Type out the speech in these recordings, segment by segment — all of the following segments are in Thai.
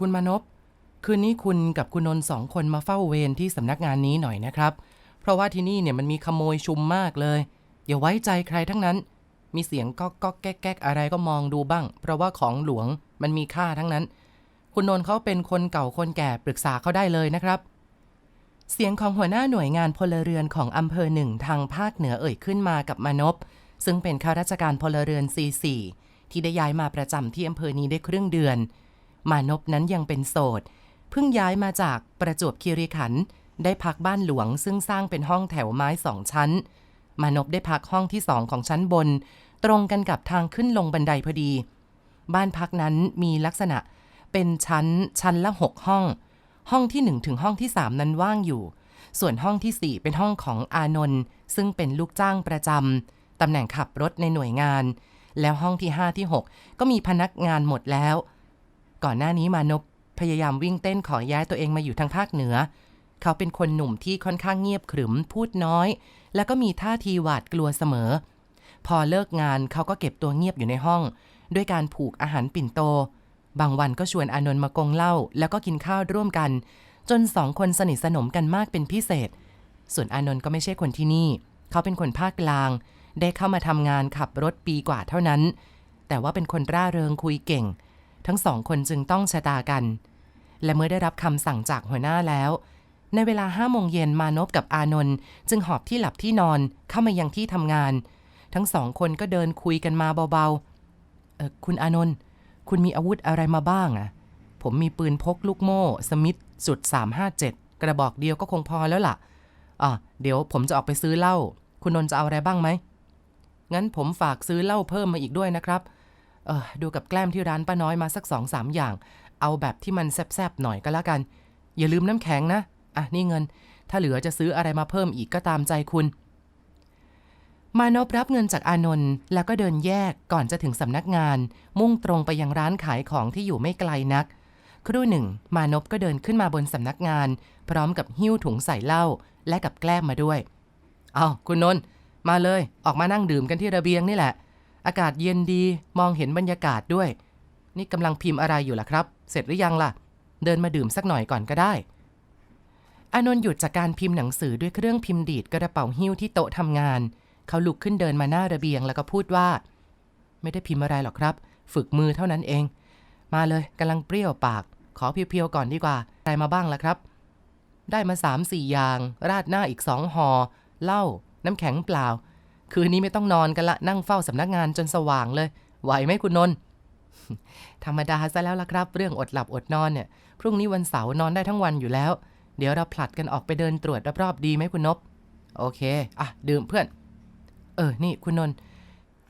คุณมานพคืนนี้คุณกับคุณนนท์สองคนมาเฝ้าเวรที่สำนักงานนี้หน่อยนะครับ เพราะว่าที่นี่เนี่ยมันมีขโมยชุมมากเลย อย่าไว้ใจใครทั้งนั้น มีเสียงก๊อกก๊อกแก๊กแก๊กอะไรก็มองดูบ้าง เพราะว่าของหลวงมันมีค่าทั้งนั้น คุณนนท์เขาเป็นคนเก่าคนแก่ปรึกษาเขาได้เลยนะครับ เสียงของหัวหน้าหน่วยงานพลเรือนของอำเภอหนึ่งทางภาคเหนือเอ่ยขึ้นมากับมานพซึ่งเป็นข้าราชการพลเรือน C4 ที่ได้ย้ายมาประจำที่อำเภอนี้ได้ครึ่งเดือน มานพนั้นยังเป็นโสด เพิ่งย้ายมาจากประจวบคีรีขันธ์ได้พักบ้านหลวงซึ่งสร้างเป็นห้องแถวไม้สองชั้น มานพได้พักห้องที่สองของชั้นบน ตรงกันกับทางขึ้นลงบันไดพอดี บ้านพักนั้นมีลักษณะเป็นชั้นชั้นละหกห้อง ห้องที่หนึ่งถึงห้องที่สามนั้นว่างอยู่ ส่วนห้องที่สี่เป็นห้องของอานนท์ซึ่งเป็นลูกจ้างประจำตำแหน่งขับรถในหน่วยงาน แล้วห้องที่ห้าที่หกก็มีพนักงานหมดแล้ว ก่อนหน้านี้มานพพยายามวิ่งเต้นขอย้ายตัวเองมาอยู่ทางภาคเหนือ เขาเป็นคนหนุ่มที่ค่อนข้างเงียบขรึมพูดน้อย แล้วก็มีท่าทีหวาดกลัวเสมอ พอเลิกงานเขาก็เก็บตัวเงียบอยู่ในห้อง ด้วยการผูกอาหารปิ่นโต บางวันก็ชวนอานนท์มากงเหล้าแล้วก็กินข้าวร่วมกัน จนสองคนสนิทสนมกันมากเป็นพิเศษ ส่วนอานนท์ก็ไม่ใช่คนที่นี่ เขาเป็นคนภาคกลาง ได้เข้ามาทำงานขับรถปีกว่าเท่านั้น แต่ว่าเป็นคนร่าเริงคุยเก่ง ทั้งสองคนจึงต้องชะตากัน และเมื่อได้รับคำสั่งจากหัวหน้าแล้ว ในเวลาห้าโมงเย็นมานพกับอานนท์จึงหอบที่หลับที่นอนเข้ามายังที่ทำงาน ทั้งสองคนก็เดินคุยกันมาเบาๆเออคุณอานนท์คุณมีอาวุธอะไรมาบ้างอะผมมีปืนพกลูกโม่สมิธจุด357 กระบอกเดียวก็คงพอแล้วล่ะอะเดี๋ยวผมจะออกไปซื้อเหล้าคุณนนท์จะเอาอะไรบ้างไหมงั้นผมฝากซื้อเหล้าเพิ่มมาอีกด้วยนะครับ เออดูกับแกล้มที่ร้านป้าน้อยมาสักสองสามอย่าง เอาแบบที่มันแซบๆหน่อยก็แล้วกัน อย่าลืมน้ำแข็งนะ อะนี่เงิน ถ้าเหลือจะซื้ออะไรมาเพิ่มอีกก็ตามใจคุณ มานพรับเงินจากอานนท์แล้วก็เดินแยกก่อนจะถึงสำนักงาน มุ่งตรงไปยังร้านขายของที่อยู่ไม่ไกลนัก ครู่หนึ่ง มานพก็เดินขึ้นมาบนสำนักงาน พร้อมกับหิ้วถุงใส่เหล้าและกับแกล้มมาด้วย เอาคุณนนท์มาเลย ออกมานั่งดื่มกันที่ระเบียงนี่แหละ อากาศเย็นดีมองเห็นบรรยากาศด้วย นี่กำลังพิมพ์อะไรอยู่ล่ะครับ เสร็จหรือยังล่ะ เดินมาดื่มสักหน่อยก่อนก็ได้ อานนท์หยุดจากการพิมพ์หนังสือด้วยเครื่องพิมพ์ดีดกระเป๋าหิ้วที่โต๊ะทำงาน เขาลุกขึ้นเดินมาหน้าระเบียงแล้วก็พูดว่า ไม่ได้พิมพ์อะไรหรอกครับ ฝึกมือเท่านั้นเอง มาเลยกำลังเปรี้ยวปาก ขอเพียวๆก่อนดีกว่าได้มาบ้างแล้วครับ ได้มาสามสี่อย่าง ราดหน้าอีกสองหอ่อเหล้าน้ำแข็งเปล่า คืนนี้ไม่ต้องนอนกันละนั่งเฝ้าสำนักงานจนสว่างเลย ไหวไหมคุณนนท์ธรรมดาซะแล้วล่ะครับ เรื่องอดหลับอดนอนเนี่ย พรุ่งนี้วันเสาร์นอนได้ทั้งวันอยู่แล้ว เดี๋ยวเราผลัดกันออกไปเดินตรวจรอบๆดีไหมคุณนบโอเค อะ ดื่มเพื่อน เออ นี่คุณนนท์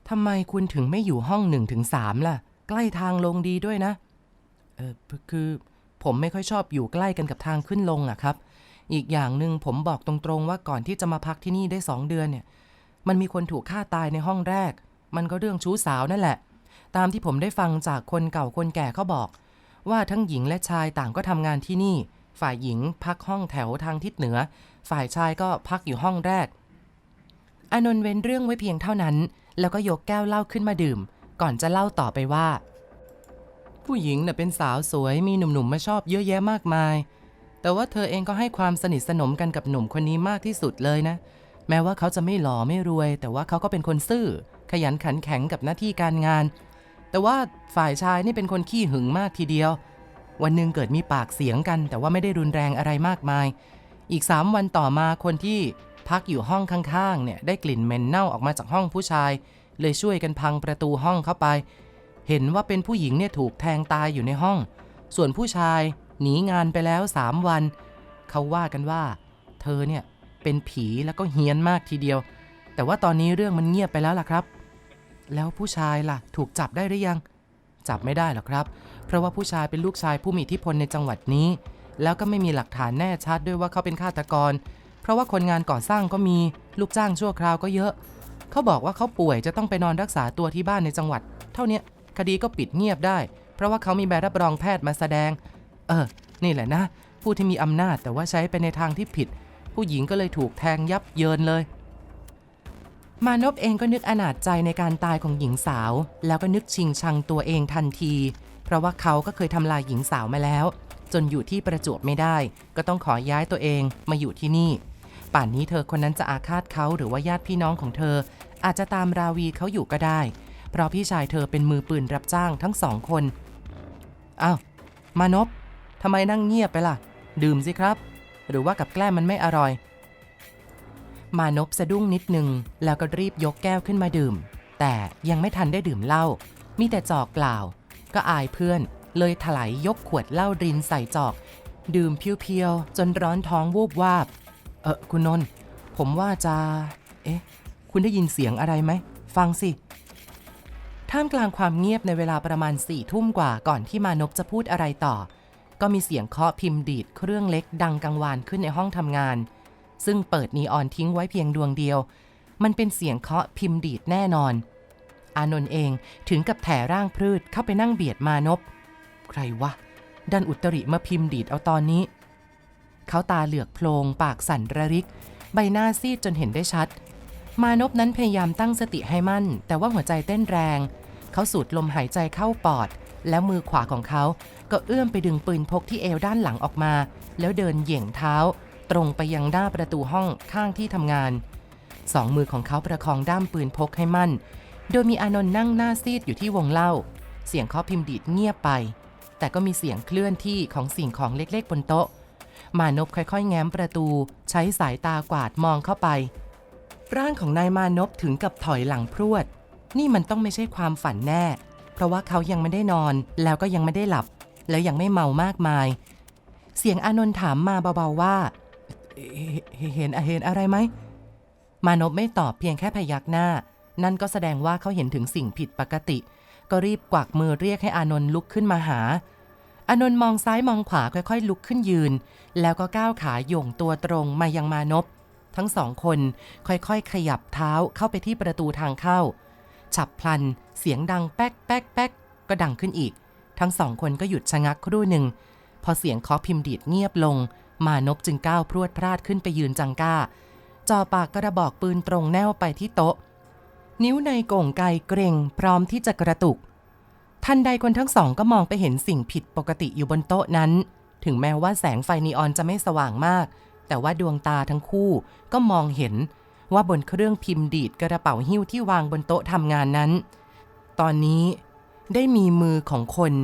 ทำไมคุณถึงไม่อยู่ห้องหนึ่งถึงสามล่ะ ใกล้ทางลงดีด้วยนะ เออ คือผมไม่ค่อยชอบอยู่ใกล้กันกับทางขึ้นลงอะครับ อีกอย่างหนึ่งผมบอกตรงๆว่าก่อนที่จะมาพักที่นี่ได้สองเดือนเนี่ย มันมีคนถูกฆ่าตายในห้องแรก มันก็เรื่องชู้สาวนั่นแหละ ตามที่ผมได้ฟังจากคนเก่าคนแก่เขาบอก ว่าทั้งหญิงและชายต่างก็ทำงานที่นี่ ฝ่ายหญิงพักห้องแถวทางทิศเหนือ ฝ่ายชายก็พักอยู่ห้องแรก อานนท์เว้นเรื่องไว้เพียงเท่านั้น แล้วก็ยกแก้วเหล้าขึ้นมาดื่ม ก่อนจะเล่าต่อไปว่า ผู้หญิงน่ะเป็นสาวสวยมีหนุ่มๆมาชอบเยอะแยะมากมาย แต่ว่าเธอเองก็ให้ความสนิทสนมกันกับหนุ่มคนนี้มากที่สุดเลยนะ แม้ว่าเขาจะไม่หล่อไม่รวย แต่ว่าเขาก็เป็นคนซื่อ ขยันขันแข็งกับหน้าที่การงาน แต่ว่าฝ่ายชายนี่เป็นคนขี้หึงมากทีเดียว วันหนึ่งเกิดมีปากเสียงกัน แต่ว่าไม่ได้รุนแรงอะไรมากมาย อีกสามวันต่อมาคนที่พักอยู่ห้องข้างๆเนี่ยได้กลิ่นเหม็นเน่าออกมาจากห้องผู้ชาย เลยช่วยกันพังประตูห้องเข้าไป เห็นว่าเป็นผู้หญิงเนี่ยถูกแทงตายอยู่ในห้อง ส่วนผู้ชายหนีงานไปแล้วสามวัน เขาว่ากันว่า เธอเนี่ย เป็นผีแล้วก็เฮี้ยนมากทีเดียว แต่ว่าตอนนี้เรื่องมันเงียบไปแล้วล่ะครับ แล้วผู้ชายล่ะ ถูกจับได้หรือยัง จับไม่ได้หรอกครับ เพราะว่าผู้ชายเป็นลูกชายผู้มีอิทธิพลในจังหวัดนี้ แล้วก็ไม่มีหลักฐานแน่ชัดด้วยว่าเขาเป็นฆาตกร เพราะว่าคนงานก่อสร้างก็มีลูกจ้างชั่วคราวก็เยอะ เขาบอกว่าเขาป่วยจะต้องไปนอนรักษาตัวที่บ้านในจังหวัด เท่านี้คดีก็ปิดเงียบได้ เพราะว่าเขามีใบรับรองแพทย์มาแสดง เออ นี่แหละนะ ผู้ที่มีอำนาจแต่ว่าใช้ไปในทางที่ผิด ผู้หญิงก็เลยถูกแทงยับเยินเลย มานพเองก็นึกอนาจใจในการตายของหญิงสาว แล้วก็นึกชิงชังตัวเองทันที เพราะว่าเขาก็เคยทำลายหญิงสาวมาแล้ว จนอยู่ที่ประจวบไม่ได้ ก็ต้องขอย้ายตัวเองมาอยู่ที่นี่ ป่านนี้เธอคนนั้นจะอาฆาตเขาหรือว่าญาติพี่น้องของเธอ อาจจะตามราวีเขาอยู่ก็ได้ เพราะพี่ชายเธอเป็นมือปืนรับจ้างทั้งสองคนอ้าวมานพทำไมนั่งเงียบไปล่ะ ดื่มสิครับ หรือว่ากับแกล้มมันไม่อร่อย มานพสะดุ้งนิดหนึ่งแล้วก็รีบยกแก้วขึ้นมาดื่ม แต่ยังไม่ทันได้ดื่มเหล้ามีแต่จอกเปล่า ก็อายเพื่อน เลยถลายยกขวดเหล้ารินใส่จอก ดื่มเพียวๆจนร้อนท้องวูบวาบ เออคุณนนท์ผมว่าจะ เอ๊ะ คุณได้ยินเสียงอะไรไหม ฟังสิท่ามกลางความเงียบในเวลาประมาณสี่ทุ่มกว่าก่อนที่มานพจะพูดอะไรต่อ ก็มีเสียงเคาะพิมพ์ดีดเครื่องเล็กดังกังวานขึ้นในห้องทำงาน ซึ่งเปิดนีออนทิ้งไว้เพียงดวงเดียว มันเป็นเสียงเคาะพิมพ์ดีดแน่นอน อานนท์เองถึงกับแถร่างพืชเข้าไปนั่งเบียดมานพใครวะดันอุตริมาพิมพ์ดีดเอาตอนนี้ เขาตาเหลือกโพลงปากสั่นระริก ใบหน้าซีดจนเห็นได้ชัด มานพนั้นพยายามตั้งสติให้มั่น แต่ว่าหัวใจเต้นแรง เขาสูดลมหายใจเข้าปอด แล้วมือขวาของเขาก็เอื้อมไปดึงปืนพกที่เอวด้านหลังออกมา แล้วเดินเหย่งเท้า ตรงไปยังหน้าประตูห้องข้างที่ทำงาน สองมือของเขาประคองด้ามปืนพกให้มั่น โดยมีอานนท์นั่งหน้าซีดอยู่ที่วงเล่า เสียงเคาะพิมพ์ดีดเงียบไป แต่ก็มีเสียงเคลื่อนที่ของสิ่งของเล็กๆบนโต๊ะ มานพค่อยๆ แง้มประตู ใช้สายตากวาดมองเข้าไป ร่างของนายมานพถึงกับถอยหลังพรวด นี่มันต้องไม่ใช่ความฝันแน่ เพราะว่าเขายังไม่ได้นอน แล้วก็ยังไม่ได้หลับ แล้วยังไม่เมามากมาย เสียงอานนท์ถามมาเบาๆว่าเอ่อเห็นเห็นอะไรไหม มานพไม่ตอบเพียงแค่พยักหน้า นั่นก็แสดงว่าเขาเห็นถึงสิ่งผิดปกติ ก็รีบกวักมือเรียกให้อานนท์ลุกขึ้นมาหาอานนท์มองซ้ายมองขวาค่อยๆ ลุกขึ้นยืน แล้วก็ก้าวขาโย่งตัวตรงมายังมานพทั้งสองคนค่อยๆ ขยับเท้าเข้าไปที่ประตูทางเข้า ฉับพลัน เสียงดังแป๊กแป๊กแป๊กก็ดังขึ้นอีก ทั้งสองคนก็หยุดชะงักครู่หนึ่ง พอเสียงเคาะพิมพ์ดีดเงียบลง มานพจึงก้าวพรวดพลาดขึ้นไปยืนจังก้าจ่อปากกระบอกปืนตรงแนวไปที่โต๊ะ นิ้วในก่งไกเกรงพร้อมที่จะกระตุก ทันใดคนทั้งสองก็มองไปเห็นสิ่งผิดปกติอยู่บนโต๊ะนั้น ถึงแม้ว่าแสงไฟนีออนจะไม่สว่างมาก แต่ว่าดวงตาทั้งคู่ก็มองเห็น ว่าบนเครื่องพิมพ์ดีดกระเป๋าหิ้วที่วางบนโต๊ะทำงานนั้น ตอนนี้ได้มีมือของคน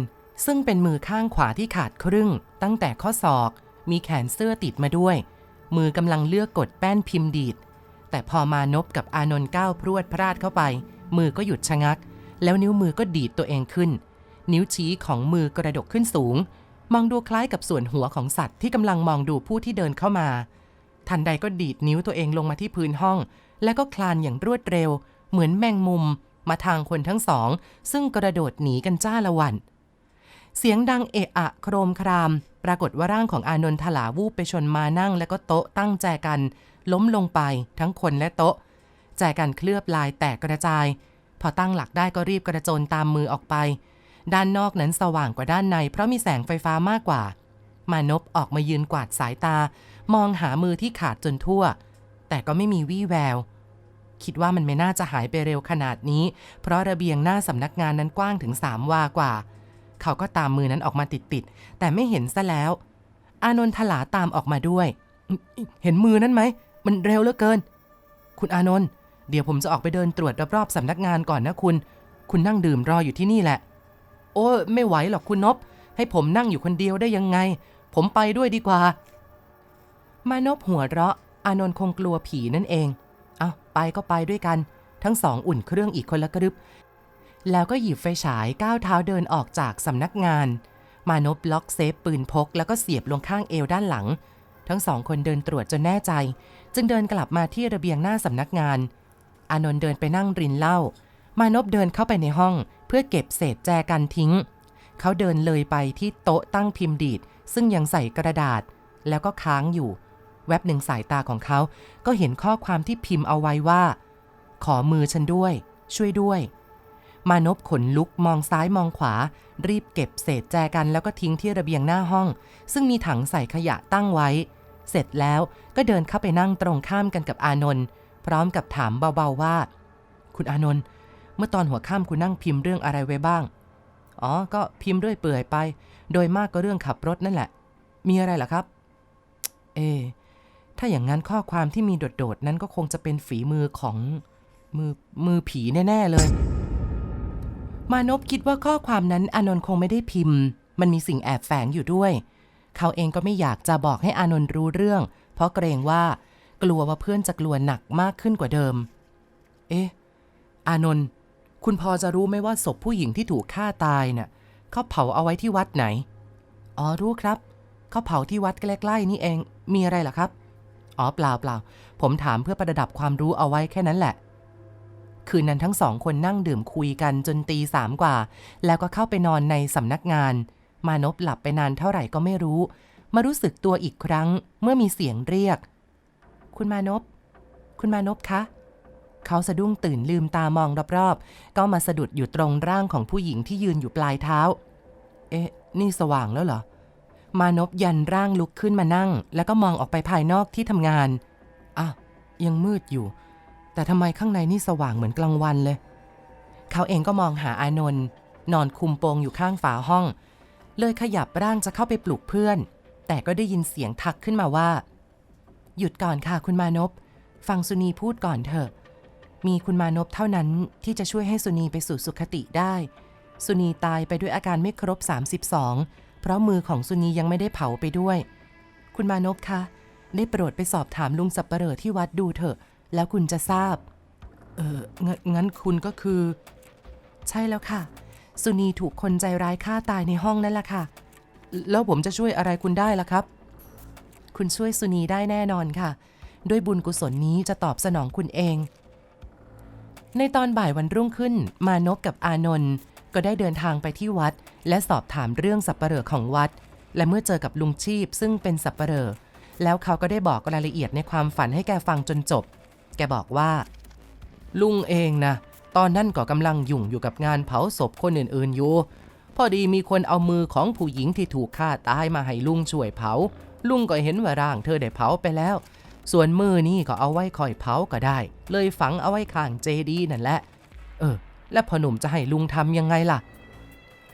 ซึ่งเป็นมือข้างขวาที่ขาดครึ่ง ตั้งแต่ข้อศอก มีแขนเสื้อติดมาด้วย มือกำลังเลือกกดแป้นพิมพ์ดีด แต่พอมานพกับอานนท์ก้าวพรวดพลาดเข้าไป มือก็หยุดชะงัก แล้วนิ้วมือก็ดีดตัวเองขึ้น นิ้วชี้ของมือกระดกขึ้นสูง มองดูคล้ายกับส่วนหัวของสัตว์ที่กำลังมองดูผู้ที่เดินเข้ามา ทันใดก็ดีดนิ้วตัวเองลงมาที่พื้นห้อง แล้วก็คลานอย่างรวดเร็ว เหมือนแมงมุม มาทางคนทั้งสอง ซึ่งกระโดดหนีกันจ้าละวัน เสียงดังเอะอะโครมคราม ปรากฏว่าร่างของอานนทถลาวูบไปชนมานั่ง และก็โต๊ะตั้งแจกัน ล้มลงไปทั้งคนและโต๊ะ แจกันเคลือบลายแตกกระจาย พอตั้งหลักได้ก็รีบกระโจนตามมือออกไป ด้านนอกนั้นสว่างกว่าด้านใน เพราะมีแสงไฟฟ้ามากกว่า มานพออกมายืนกวาดสายตา มองหามือที่ขาดจนทั่ว แต่ก็ไม่มีวี่แวว คิดว่ามันไม่น่าจะหายไปเร็วขนาดนี้ เพราะระเบียงหน้าสำนักงานนั้นกว้างถึงสามวากว่า เขาก็ตามมือนั้นออกมาติดๆแต่ไม่เห็นซะแล้ว อานนท์ถลาตามออกมาด้วย เห็นมือนั้นไหม มันเร็วเหลือเกิน คุณอานนท์เดี๋ยวผมจะออกไปเดินตรวจรอบๆสำนักงานก่อนนะคุณ คุณนั่งดื่มรออยู่ที่นี่แหละ โอ้ไม่ไหวหรอกคุณนบ ให้ผมนั่งอยู่คนเดียวได้ยังไง ผมไปด้วยดีกว่า มานพหัวเราะ อานนท์คงกลัวผีนั่นเอง เอาไปก็ไปด้วยกัน ทั้งสองอุ่นเครื่องอีกคนละกระดึบ แล้วก็หยิบไฟฉายก้าวเท้าเดินออกจากสำนักงาน มานพล็อกเซฟปืนพก แล้วก็เสียบลงข้างเอวด้านหลัง ทั้งสองคนเดินตรวจจนแน่ใจ จึงเดินกลับมาที่ระเบียงหน้าสำนักงาน อานนท์เดินไปนั่งรินเหล้า มานพเดินเข้าไปในห้อง เพื่อเก็บเศษแจกันทิ้ง เขาเดินเลยไปที่โต๊ะตั้งพิมพ์ดีดซึ่งยังใส่กระดาษ แล้วก็ค้างอยู่ แวบหนึ่งสายตาของเขาก็เห็นข้อความที่พิมพ์เอาไว้ว่า ขอมือฉันด้วย ช่วยด้วย มานพขนลุกมองซ้ายมองขวา รีบเก็บเศษแจกันแล้วก็ทิ้งที่ระเบียงหน้าห้อง ซึ่งมีถังใส่ขยะตั้งไว้ เสร็จแล้วก็เดินเข้าไปนั่งตรงข้ามกันกับอานนท์พร้อมกับถามเบาๆว่า คุณอานนท์เมื่อตอนหัวค่ำคุณนั่งพิมพ์เรื่องอะไรไว้บ้าง อ๋อ ก็พิมพ์ด้วยเปื่อยไป โดยมากก็เรื่องขับรถนั่นแหละ มีอะไรล่ะครับ เอ ถ้าอย่างนั้นข้อความที่มีโดดๆนั้นก็คงจะเป็นฝีมือของมือมือผีแน่ ๆ เลย มานพคิดว่าข้อความนั้นอานนท์คงไม่ได้พิมพ์ มันมีสิ่งแอบแฝงอยู่ด้วย เขาเองก็ไม่อยากจะบอกให้อานนท์รู้เรื่อง เพราะเกรงว่ากลัวว่าเพื่อนจะกลัวหนักมากขึ้นกว่าเดิม เอ๊ะ อานนท์ คุณพอจะรู้ไหมว่าศพผู้หญิงที่ถูกฆ่าตายน่ะเขาเผาเอาไว้ที่วัดไหน อ๋อรู้ครับ เขาเผาที่วัดใกล้ๆนี่เอง มีอะไรล่ะครับ อ๋อเปล่าเปล่า ผมถามเพื่อประดับความรู้เอาไว้แค่นั้นแหละ คืนนั้นทั้งสองคนนั่งดื่มคุยกันจนตีสามกว่า แล้วก็เข้าไปนอนในสำนักงาน มานพหลับไปนานเท่าไหร่ก็ไม่รู้ มารู้สึกตัวอีกครั้งเมื่อมีเสียงเรียก คุณมานพ คุณมานพคะเขาสะดุ้งตื่นลืมตามองรอบๆ ก็มาสะดุดอยู่ตรงร่างของผู้หญิงที่ยืนอยู่ปลายเท้า เอ๊ะ นี่สว่างแล้วเหรอ มานพยันร่างลุกขึ้นมานั่ง แล้วก็มองออกไปภายนอกที่ทำงานอ้าวยังมืดอยู่ แต่ทำไมข้างในนี่สว่างเหมือนกลางวันเลย เขาเองก็มองหาอานนท์นอนคุมโปงอยู่ข้างฝาห้อง เลยขยับร่างจะเข้าไปปลุกเพื่อน แต่ก็ได้ยินเสียงทักขึ้นมาว่า หยุดก่อนค่ะคุณมานพ ฟังสุนีพูดก่อนเถอะ มีคุณมานพเท่านั้นที่จะช่วยให้สุนีไปสู่สุขติได้ สุนีตายไปด้วยอาการไม่ครบ 32 เพราะมือของสุนียังไม่ได้เผาไปด้วย คุณมานพคะ ได้โปรดไปสอบถามลุงสับปะเหร่อที่วัดดูเถอะ แล้วคุณจะทราบ เอองั้นงั้นคุณก็คือ ใช่แล้วค่ะ สุนีถูกคนใจร้ายฆ่าตายในห้องนั่นแหละค่ะ แล้วผมจะช่วยอะไรคุณได้ล่ะครับ คุณช่วยสุนีได้แน่นอนค่ะ ด้วยบุญกุศลนี้จะตอบสนองคุณเอง ในตอนบ่ายวันรุ่งขึ้น มานพกับอานนท์ ก็ได้เดินทางไปที่วัด และสอบถามเรื่องสับปะเหร่อของวัด และเมื่อเจอกับลุงชีพซึ่งเป็นสับปะเหร่อแล้วเขาก็ได้บอกรายละเอียดในความฝันให้แกฟังจนจบ แกบอกว่า ลุงเองนะตอนนั้นก็กำลังยุ่งอยู่กับงานเผาศพคนอื่นๆอยู่ พอดีมีคนเอามือของผู้หญิงที่ถูกฆ่าตายมาให้ลุงช่วยเผา ลุงก็เห็นว่าร่างเธอได้เผาไปแล้ว ส่วนมือนี่ก็เอาไว้คอยเผาก็ได้ เลยฝังเอาไว้ข้างเจดีนั่นแหละ แล้วพอหนุ่มจะให้ลุงทำยังไงล่ะ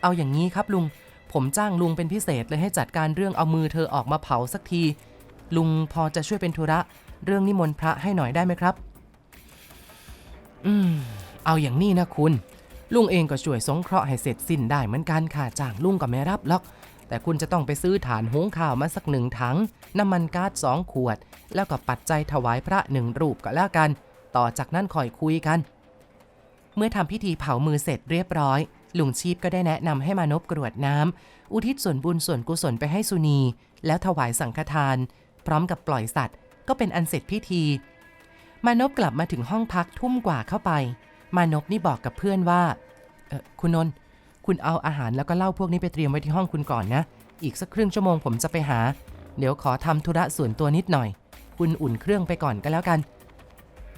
เอาอย่างนี้ครับลุง ผมจ้างลุงเป็นพิเศษเลยให้จัดการเรื่องเอามือเธอออกมาเผาสักที ลุงพอจะช่วยเป็นธุระ เรื่องนิมนต์พระให้หน่อยได้ไหมครับ อืม เอาอย่างนี้นะคุณ ลุงเองก็ช่วยสงเคราะห์ให้เสร็จสิ้นได้เหมือนกันค่ะจ้างลุงก็ไม่รับหรอก แต่คุณจะต้องไปซื้อฐานหุงข้าวมาสักหนึ่งถัง น้ำมันก๊าซสองขวด แล้วก็ปัจจัยถวายพระหนึ่งรูปก็แล้วกัน ต่อจากนั้นคอยคุยกัน เมื่อทำพิธีเผามือเสร็จเรียบร้อย ลุงชีพก็ได้แนะนำให้มานพกรวดน้ำอุทิศส่วนบุญส่วนกุศลไปให้สุนี แล้วถวายสังฆทาน พร้อมกับปล่อยสัตว์ ก็เป็นอันเสร็จพิธี มานพกลับมาถึงห้องพักทุ่มกว่าเข้าไป มานพนี่บอกกับเพื่อนว่าออคุณนนท์คุณเอาอาหารแล้วก็เหล้าพวกนี้ไปเตรียมไว้ที่ห้องคุณก่อนนะ อีกสักครึ่งชั่วโมงผมจะไปหา เดี๋ยวขอทำธุระส่วนตัวนิดหน่อย คุณอุ่นเครื่องไปก่อนก็แล้วกัน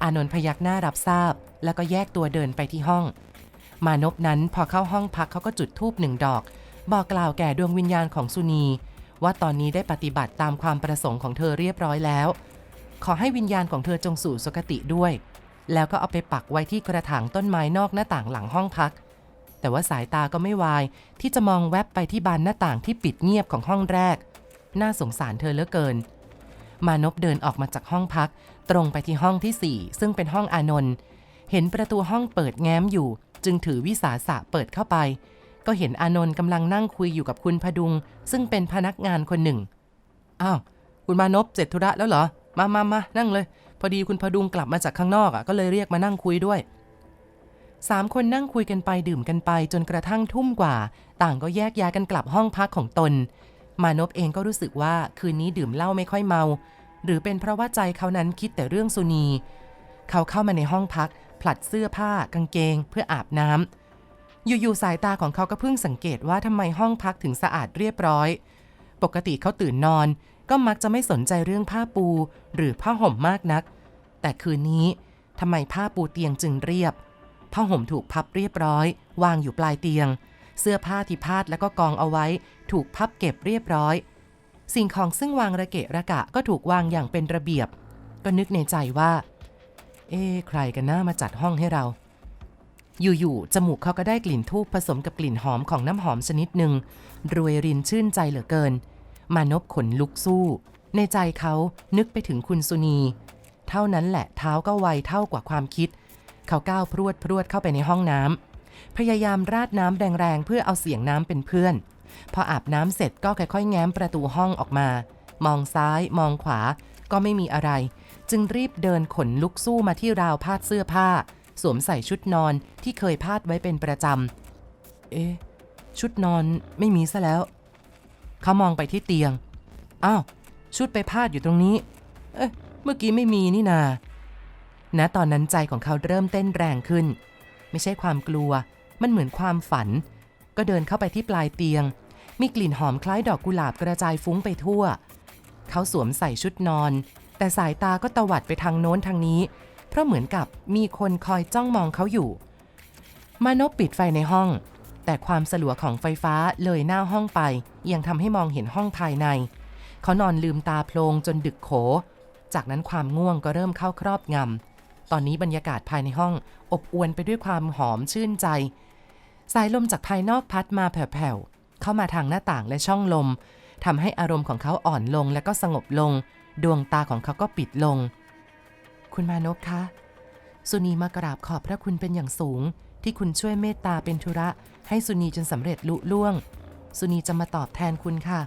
อานนท์พยักหน้ารับทราบ แล้วก็แยกตัวเดินไปที่ห้อง มานพนั้นพอเข้าห้องพักเขาก็จุดธูปหนึ่งดอก บอกกล่าวแก่ดวงวิญญาณของสุนี ว่าตอนนี้ได้ปฏิบัติตามความประสงค์ของเธอเรียบร้อยแล้ว ขอให้วิญญาณของเธอจงสู่สุคติด้วย แล้วก็เอาไปปักไว้ที่กระถางต้นไม้นอกหน้าต่างหลังห้องพัก แต่ว่าสายตาก็ไม่วาย ที่จะมองแวบไปที่บานหน้าต่างที่ปิดเงียบของห้องแรก น่าสงสารเธอเหลือเกินมานพเดินออกมาจากห้องพัก ตรงไปที่ห้องที่ 4 ซึ่งเป็นห้องอานนท์เห็นประตูห้องเปิดแง้มอยู่ จึงถือวิสาสะเปิดเข้าไป ก็เห็นอานนท์กำลังนั่งคุยอยู่กับคุณพดุง ซึ่งเป็นพนักงานคนหนึ่งอ้าวคุณมานพเสร็จธุระแล้วเหรอมามามานั่งเลย พอดีคุณพดุงกลับมาจากข้างนอกอะก็เลยเรียกมานั่งคุยด้วยสามคนนั่งคุยกันไปดื่มกันไปจนกระทั่งทุ่มกว่า ต่างก็แยกย้ายกันกลับห้องพักของตน มานพเองก็รู้สึกว่าคืนนี้ดื่มเหล้าไม่ค่อยเมา หรือเป็นเพราะว่าใจเขานั้นคิดแต่เรื่องสุนี เขาเข้ามาในห้องพัก ผลัดเสื้อผ้ากางเกง เพื่ออาบน้ำอยู่ๆสายตาของเขาก็เพิ่งสังเกตว่าทำไมห้องพักถึงสะอาดเรียบร้อย ปกติเขาตื่นนอน ก็มักจะไม่สนใจเรื่องผ้าปู หรือผ้าห่มมากนัก แต่คืนนี้ทำไมผ้าปูเตียงจึงเรียบ ผ้าห่มถูกพับเรียบร้อย วางอยู่ปลายเตียง เสื้อผ้าที่พาดแล้วก็กองเอาไว้ ถูกพับเก็บเรียบร้อย สิ่งของซึ่งวางระเกะระกะก็ถูกวางอย่างเป็นระเบียบ ก็นึกในใจว่า เอ๊ใครกันน่ามาจัดห้องให้เรา อยู่ๆจมูกเขาก็ได้กลิ่นทูบผสมกับกลิ่นหอมของน้ำหอมชนิดหนึ่งรวยรินชื่นใจเหลือเกิน มานพขนลุกสู้ ในใจเขานึกไปถึงคุณสุนี เท่านั้นแหละเท้าก็ไวเท่ากว่าความคิด เขาก้าวพรวดพรวดเข้าไปในห้องน้ำพยายามราดน้ำแรงๆเพื่อเอาเสียงน้ำเป็นเพื่อน พออาบน้ำเสร็จก็ค่อยๆ แง้มประตูห้องออกมา มองซ้ายมองขวา ก็ไม่มีอะไร จึงรีบเดินขนลุกสู้มาที่ราวพาดเสื้อผ้า สวมใส่ชุดนอนที่เคยพาดไว้เป็นประจำ เอ๊ะ ชุดนอนไม่มีซะแล้ว เขามองไปที่เตียง อ้าว ชุดไปพาดอยู่ตรงนี้ เอ๊ะ เมื่อกี้ไม่มีนี่นาณตอนนั้นใจของเขาเริ่มเต้นแรงขึ้น ไม่ใช่ความกลัว มันเหมือนความฝัน ก็เดินเข้าไปที่ปลายเตียง มีกลิ่นหอมคล้ายดอกกุหลาบกระจายฟุ้งไปทั่ว เขาสวมใส่ชุดนอน แต่สายตาก็ตวัดไปทางโน้นทางนี้ เพราะเหมือนกับมีคนคอยจ้องมองเขาอยู่ มานพปิดไฟในห้อง แต่ความสลัวของไฟฟ้าเลยหน้าห้องไป ยังทำให้มองเห็นห้องภายใน เขานอนลืมตาโพลงจนดึกโข จากนั้นความง่วงก็เริ่มเข้าครอบงำตอนนี้บรรยากาศภายในห้อง อบอวลไปด้วยความหอมชื่นใจ สายลมจากภายนอกพัดมาแผ่ว เข้ามาทางหน้าต่างและช่องลมทำให้อารมณ์ของเขาอ่อนลงและก็สงบลง ดวงตาของเขาก็ปิดลง คุณมานพคะ สุนีมากราบขอบพระคุณเป็นอย่างสูง ที่คุณช่วยเมตตาเป็นธุระ ให้สุนีจนสำเร็จลุล่วง สุนีจะมาตอบแทนคุณค่ะ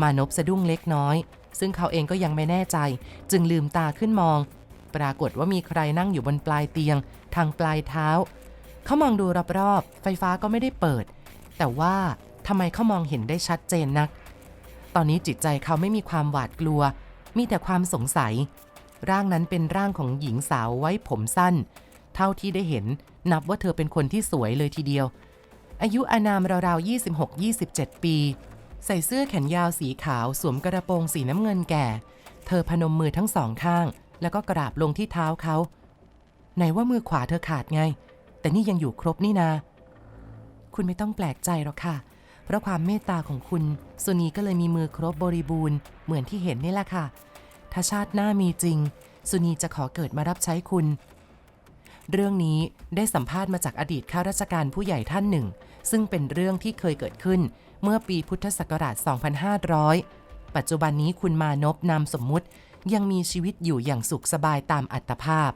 มานพสะดุ้งเล็กน้อย ซึ่งเขาเองก็ยังไม่แน่ใจ จึงลืมตาขึ้นมอง ปรากฏว่ามีใครนั่งอยู่บนปลายเตียง ทางปลายเท้า เขามองดูรอบๆไฟฟ้าก็ไม่ได้เปิด แต่ว่าทำไมเขามองเห็นได้ชัดเจนนัก ตอนนี้จิตใจเขาไม่มีความหวาดกลัว มีแต่ความสงสัย ร่างนั้นเป็นร่างของหญิงสาวไว้ผมสั้น เท่าที่ได้เห็นนับว่าเธอเป็นคนที่สวยเลยทีเดียว อายุอานามราวๆ26-27 ปี ใส่เสื้อแขนยาวสีขาวสวมกระโปรงสีน้ำเงินแก่ เธอพนมมือทั้งสองข้าง แล้วก็กราบลงที่เท้าเขาไหนว่ามือขวาเธอขาดไง แต่นี่ยังอยู่ครบนี่นา คุณไม่ต้องแปลกใจหรอกค่ะ เพราะความเมตตาของคุณ สุนีก็เลยมีมือครบบริบูรณ์เหมือนที่เห็นนี่แหละค่ะ ถ้าชาติหน้ามีจริง สุนีจะขอเกิดมารับใช้คุณ เรื่องนี้ได้สัมภาษณ์มาจากอดีตข้าราชการผู้ใหญ่ท่านหนึ่ง ซึ่งเป็นเรื่องที่เคยเกิดขึ้นเมื่อปีพุทธศักราช 2500 ปัจจุบันนี้คุณมานพนามสมมุติยังมีชีวิตอยู่อย่างสุขสบายตามอัตภาพ